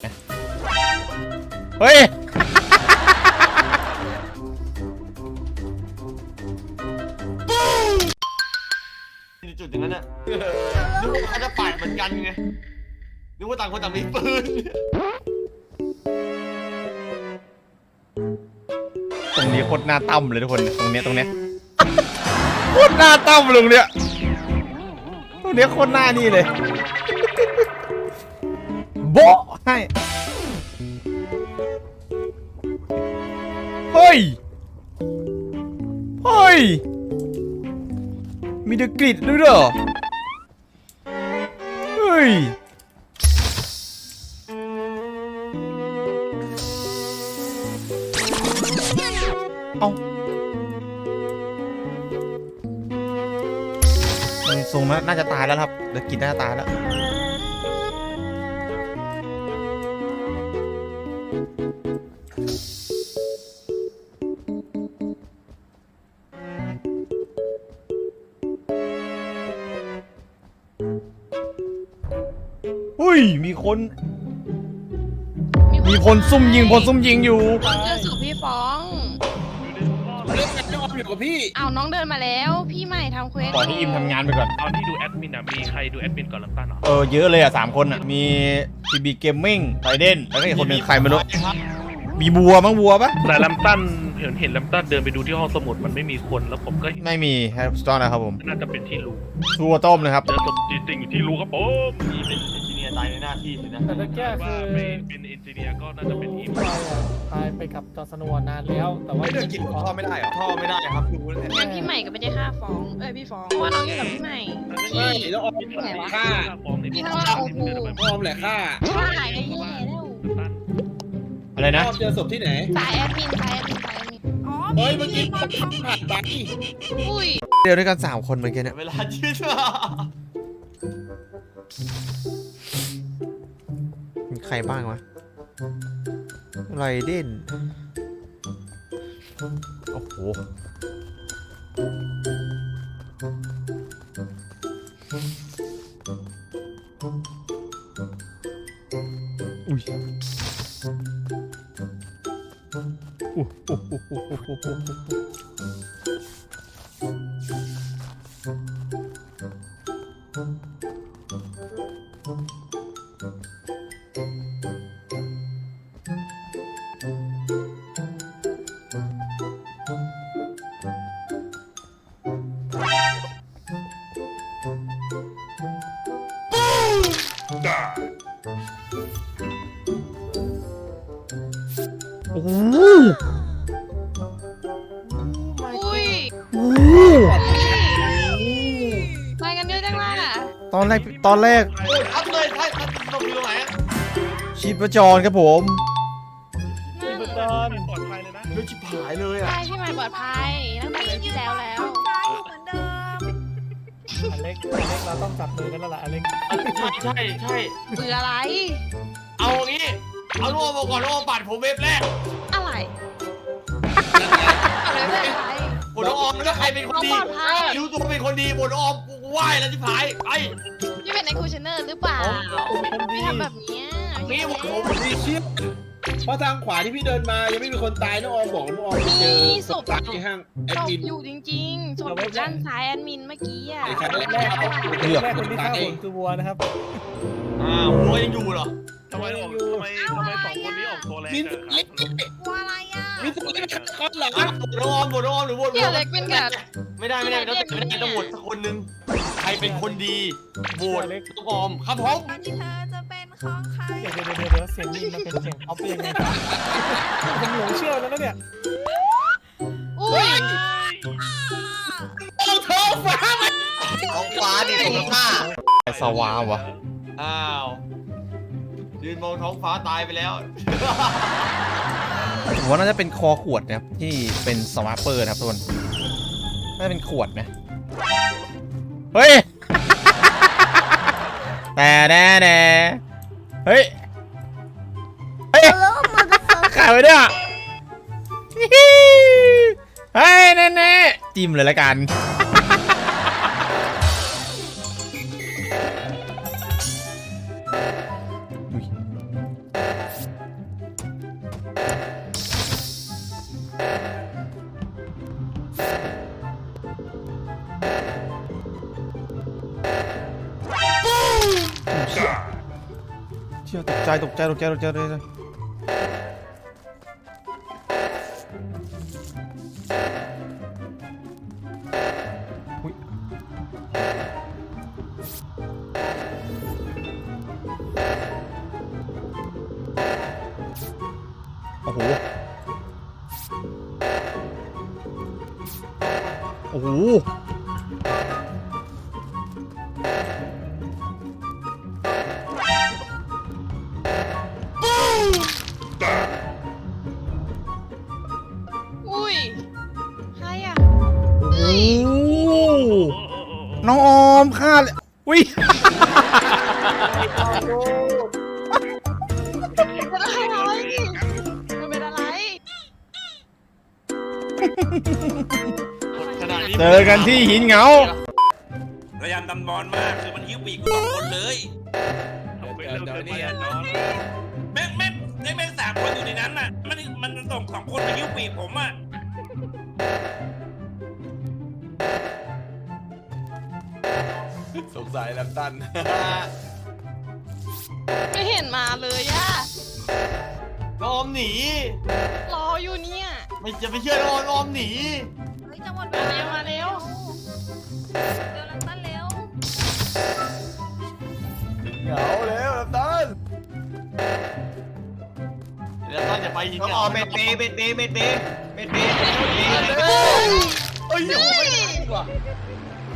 เฮ้ย ในจุดอย่างนั้นน่ะนึกว่าเขาจะปาดเหมือนกันไงนึกว่าต่างคนต่างมีปืนตรงนี้โคตรหน้าตั้มเลยทุกคน ตรงเนี้ยตรงเนี้ยโคตรหน้าตั้มเลยตรงเนี้ยตรงเนี้ยโคตรหน้านี่เลยโบะ ให้ เฮ้ย เฮ้ย มีเดอะกริดด้วยเหรอ เฮ้ยเอาเออทรงนั้นน่าจะตายแล้วครับเดี๋ยวกินน่าจะตายแล้ว ยมีคน มีคนซุ่มยิงคนซุ่มยิงอยู่เจอศพพี่ฟ้อง เรื่องการน้องอยู่กับพี่อ้าวน้องเดินมาแล้ว พี่ใหม่ทำเควสปล่อยให้อิมทำงานไปก่อน ตอนที่ดูแอดมินอะ มีใครดูแอดมินก่อนลังตันเหรอ เออเยอะเลยอะสามคนอะ มี TB Gaming ไ i เดนแล้วก็อีกคนหนึ่งใครไม่รู้มีบัวมั้งบัวปะแต่ลัมตันเห็นเห็นลัมตันเดินไปดูที่ห้องสมุดมันไม่มีคนแล้วผมก็เห็นไม่มีแฮปสตอร์นะครับผมน่าจะเป็นที่รูทัวต้มเลยครับ เจอศพจริงๆอยู่ที่รูครับผมนี่เป็นเอน จิเนียร์ตายในหน้าที่สินะแต่ตะแก้ว่าคือไม่เป็นเอนจิเนียร์ก็น่าจะเป็นอีมเราอะตายไปกับจอร์สโนว์นานแล้ว แต่ว่าไม่เดินกินของพ่อไม่ได้เหรอท่อไม่ได้ครับดูแล้วงั้นพี่ใหม่ก็ไม่ได้ฆ่าฟ้อง เอ้ยพี่ฟ้องเพราะว่าน้องอยู่กับพี่ใหม่ ไม่แล้วออมไหนวะฆ่าฟ้องในพี่ข้างล่างโอ้โห ออมแหละฆ่าว่าหายไปแย่แล้วอะไรนะ ออมเจอศพที่ไหน สายแอดมินสายแอดมินสายแอดมินเฮ้ยเมื่อกี้ผ่านไปอุ้ย เดียวด้วยกันสามคนเหมือนกันเนี่ยเวลายืดมี ใครบ้างวะไรเดนโอ้โห อุ้ยอู้อู้อู้อู้ โอ้โหอุ้ยโอ้โหไปกันเยอะจังล่ะตอนแรกตอนแรกโอ้ยอัพเลยใช่มันตกอยู่ตรงไหนอะชีพจรครับผมชีพจรปลอดภัยเลยนะ เรื่องชิบหายเลยอะ ใช่พี่ใหม่ปลอดภัยตั้งแต่เดือนที่แล้วแล้ว อเล็กอเล็กเราต้องจับมือกันแล้วล่ะอเล็กใช่ใช่ใช่เบื่ออะไร เอางี้ เอาลูกมาก่อนลูกมาปัดผมเว็บแรกอะไร อะไรไม่เป็นไรบนออมแล้วใครเป็นคนดีน้องปลอดภัยรู้ตัวเป็นคนดีบนออมกูไหว้แล้วชิบหายไปพี่เป็นไอคูชเนอร์หรือเปล่าพี่ทำแบบเนี้ยนี่ผมผมมีเชี่ย เพราะทางขวาที่พี่เดินมายังไม่มีคนตายน้องออมบอกน้องออมไปเจอศพตายที่ห้างแอดศพมิน อยู่จริงๆศพอยู่ด้านซ้ายแอดมินเมื่อกี้อะไอ้คันแรกแรกแรกคนที่ฆ่าผมคือวัวนะครับ อ้าวหัวยังอยู่เหรอทำไมออกทำไมทำไมสองคนนี้ออกตัวแรงมินจังเล็กกลัวอะไร อะมินเล็กคนเหรออะบนออมบนออมหรือบนเกี่ยวอะไรเป็นกับไม่ได้ไม่ได้ไม่ได้ไม่ได้ต้องโหวตสักคนหนึงใครเป็นคนดีโหวตน้องออมครับผมอันที่เธอจะเป็นของใครเดี๋ยวเดี๋ยวเดี๋ยวเดี๋ยวเสียงนี่มันเป็นเสียงออฟยังไงผมหลงเชื่อแล้วนะเนี่ยอุ้ยเอาท้องฟ้ามาท้องฟ้าดิผมฆ่าสวาวะอ้าวยืนมองท้องฟ้าตายไปแล้ว ผมว่าน่าจะเป็นคอขวดนะครับที่เป็นสวาปเปอร์นะครับทุกคนน่าจะเป็นขวดนะเฮ้ยแต่แน่แน่เฮ้ยเฮ้ยขายไว้ด้วยอะเฮ้ยแน่แน่ๆจิ้มเลยละกัน ยตกใจตกใจตกใจตก อมฆ่าเลยอุ้ยเป็นอะไรมันเป็นอะไรขนาดนี้เจอกันที่หินเหงาพยายามดำนอนมากคือมันหิ้วปีกกูสองคนเลยเอาไปเร็วเกินไปอะนอนแม่งแม่งไอ้แม่งสามคนอยู่ในนั้นน่ะมันมันส่งสองคนมาหิ้วปีกผมอะ สงสัยลำตัน ไม่เห็นมาเลยอะน้องออมหนี รออยู่เนี่ย ไม่จะไปเชื่อน้องออมน้องออมหนี เฮ้ยจังหวัดมาเร็วมาเร็ว เร็วลันตันเร็วเหงาแล้วลำตันแล้วตอนจะไปยิงน้องออมเมเตเมเตเมเตเมเตเอ้ยโอ้ยดีกว่าเอ้า